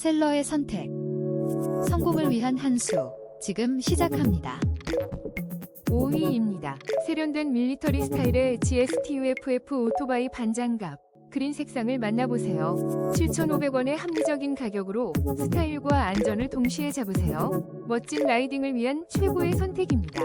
셀러의 선택. 성공을 위한 한 수. 지금 시작합니다. 5위입니다. 세련된 밀리터리 스타일의 GST-UFF 오토바이 반장갑. 그린 색상을 만나보세요. 7,500원의 합리적인 가격으로 스타일과 안전을 동시에 잡으세요. 멋진 라이딩을 위한 최고의 선택입니다.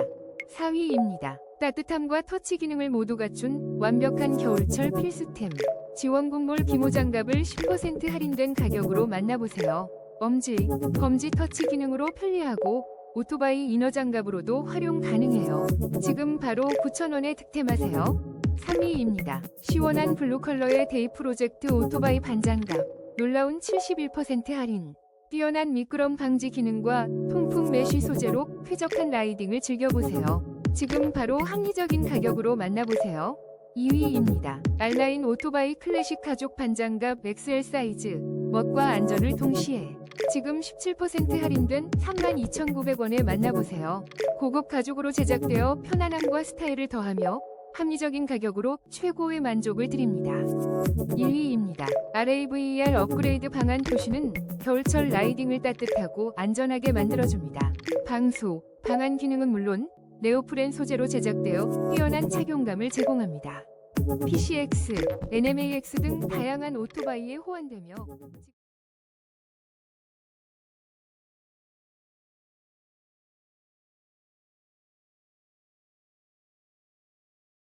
4위입니다. 따뜻함과 터치 기능을 모두 갖춘 완벽한 겨울철 필수템. 지원군몰 기모 장갑을 10% 할인된 가격으로 만나보세요. 엄지, 검지 터치 기능으로 편리하고 오토바이 이너 장갑으로도 활용 가능해요. 지금 바로 9,000원에 득템하세요. 3위입니다. 시원한 블루 컬러의 데이 프로젝트 오토바이 반장갑. 놀라운 71% 할인. 뛰어난 미끄럼 방지 기능과 통풍 메쉬 소재로 쾌적한 라이딩을 즐겨보세요. 지금 바로 합리적인 가격으로 만나보세요. 2위입니다. 알라인 오토바이 클래식 가죽 반장갑 XL 사이즈. 멋과 안전을 동시에. 지금 17% 할인된 32,900원에 만나보세요. 고급 가죽으로 제작되어 편안함과 스타일을 더하며 합리적인 가격으로 최고의 만족을 드립니다. 1위입니다. RAVER 업그레이드 방안 표시는 겨울철 라이딩을 따뜻하고 안전하게 만들어줍니다. 방수, 방안 기능은 물론 네오프렌 소재로 제작되어 뛰어난 착용감을 제공합니다. PCX, NMAX 등 다양한 오토바이에 호환되며